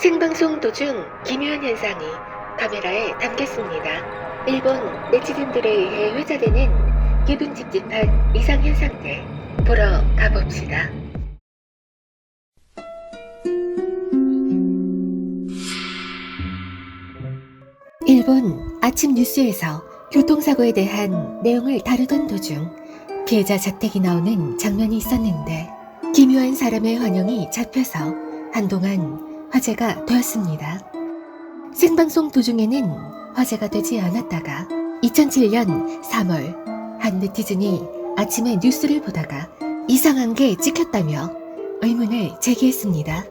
생방송 도중 기묘한 현상이 카메라에 담겼습니다. 일본 네티즌들에 의해 회자되는 기분 찝찝한 이상 현상들 보러 가봅시다. 일본 아침 뉴스에서 교통사고에 대한 내용을 다루던 도중 피해자 자택이 나오는 장면이 있었는데 기묘한 사람의 환영이 잡혀서 한동안 화제가 되었습니다. 생방송 도중에는 화제가 되지 않았다가 2007년 3월 한 네티즌이 아침에 뉴스를 보다가 이상한 게 찍혔다며 의문을 제기했습니다.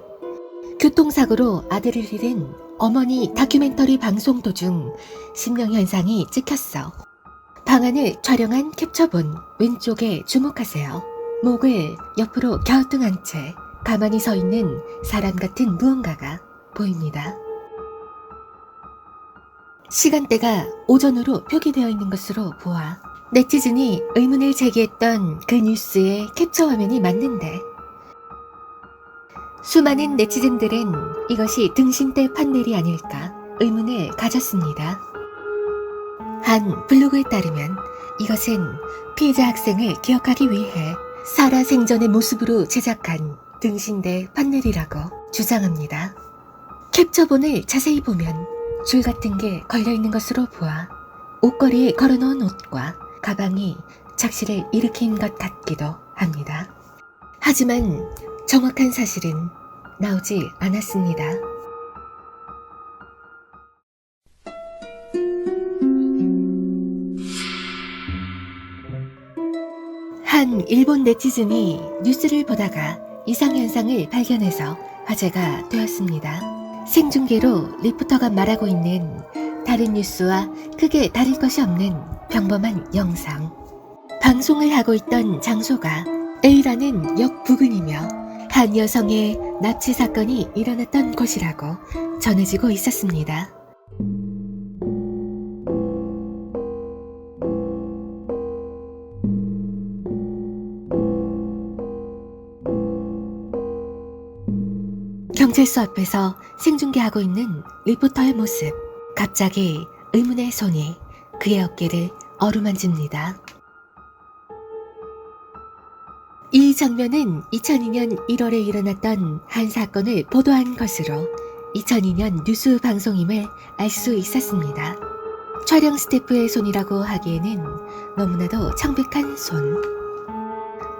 교통사고로 아들을 잃은 어머니 다큐멘터리 방송 도중 심령 현상이 찍혔어. 방안을 촬영한 캡처본 왼쪽에 주목하세요. 목을 옆으로 갸우뚱한 채 가만히 서 있는 사람 같은 무언가가 보입니다. 시간대가 오전으로 표기되어 있는 것으로 보아 네티즌이 의문을 제기했던 그 뉴스의 캡처 화면이 맞는데 수많은 네티즌들은 이것이 등신대 판넬이 아닐까 의문을 가졌습니다. 한 블로그에 따르면 이것은 피해자 학생을 기억하기 위해 살아 생전의 모습으로 제작한 등신대 판넬이라고 주장합니다. 캡처본을 자세히 보면 줄 같은 게 걸려 있는 것으로 보아 옷걸이에 걸어놓은 옷과 가방이 착시를 일으킨 것 같기도 합니다. 하지만 정확한 사실은 나오지 않았습니다. 한 일본 네티즌이 뉴스를 보다가 이상현상을 발견해서 화제가 되었습니다. 생중계로 리포터가 말하고 있는 다른 뉴스와 크게 다를 것이 없는 평범한 영상. 방송을 하고 있던 장소가 A라는 역 부근이며 한 여성의 납치 사건이 일어났던 곳이라고 전해지고 있었습니다. 경찰서 앞에서 생중계하고 있는 리포터의 모습. 갑자기 의문의 손이 그의 어깨를 어루만집니다. 이 장면은 2002년 1월에 일어났던 한 사건을 보도한 것으로 2002년 뉴스 방송임을 알 수 있었습니다. 촬영 스태프의 손이라고 하기에는 너무나도 청백한 손.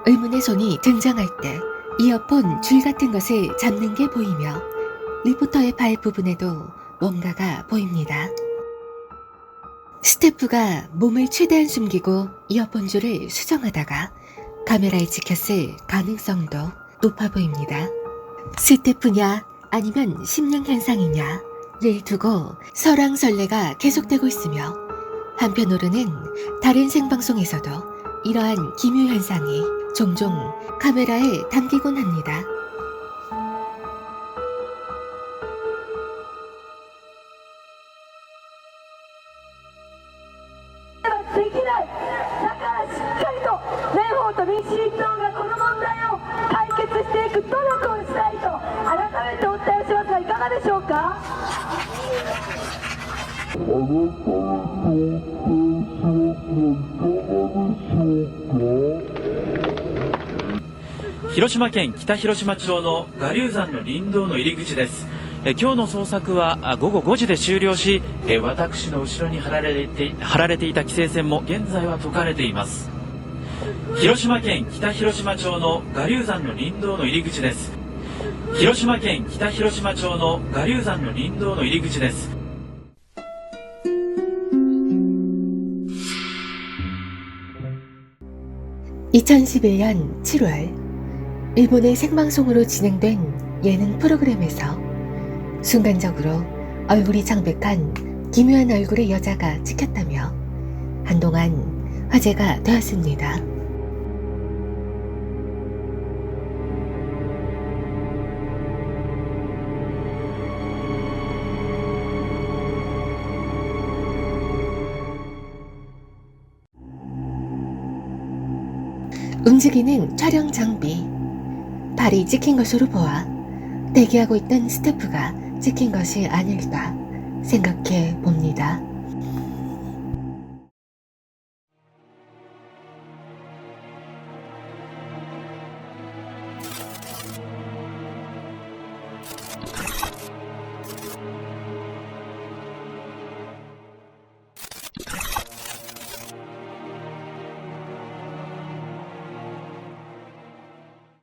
의문의 손이 등장할 때 이어폰 줄 같은 것을 잡는 게 보이며 리포터의 발 부분에도 뭔가가 보입니다. 스태프가 몸을 최대한 숨기고 이어폰 줄을 수정하다가 카메라에 찍혔을 가능성도 높아 보입니다. 스태프냐 아니면 심령 현상이냐를 두고 설왕설래가 계속되고 있으며 한편으로는 다른 생방송에서도 이러한 기묘 현상이 종종 카메라에 담기곤 합니다. できないだからしっかしていく努力をしたいと改めてお伝えしますがいか？がでしょうか広島県北広島町の我流山の林道の入り口です。え今日の捜索は午後5時で終了しえ私の後ろに張られて張られていた規制線も現在は解かれています。広島県北広島町の我流山の林道の入り口です。広島県北広島町の我流山の林道の入り口です。 2011년 7월 일본의 생방송으로 진행된 예능 프로그램에서 순간적으로 얼굴이 창백한 기묘한 얼굴의 여자가 찍혔다며 한동안 화제가 되었습니다. 움직이는 촬영 장비 발이 찍힌 것으로 보아 대기하고 있던 스태프가 찍힌 것이 아닐까 생각해 봅니다.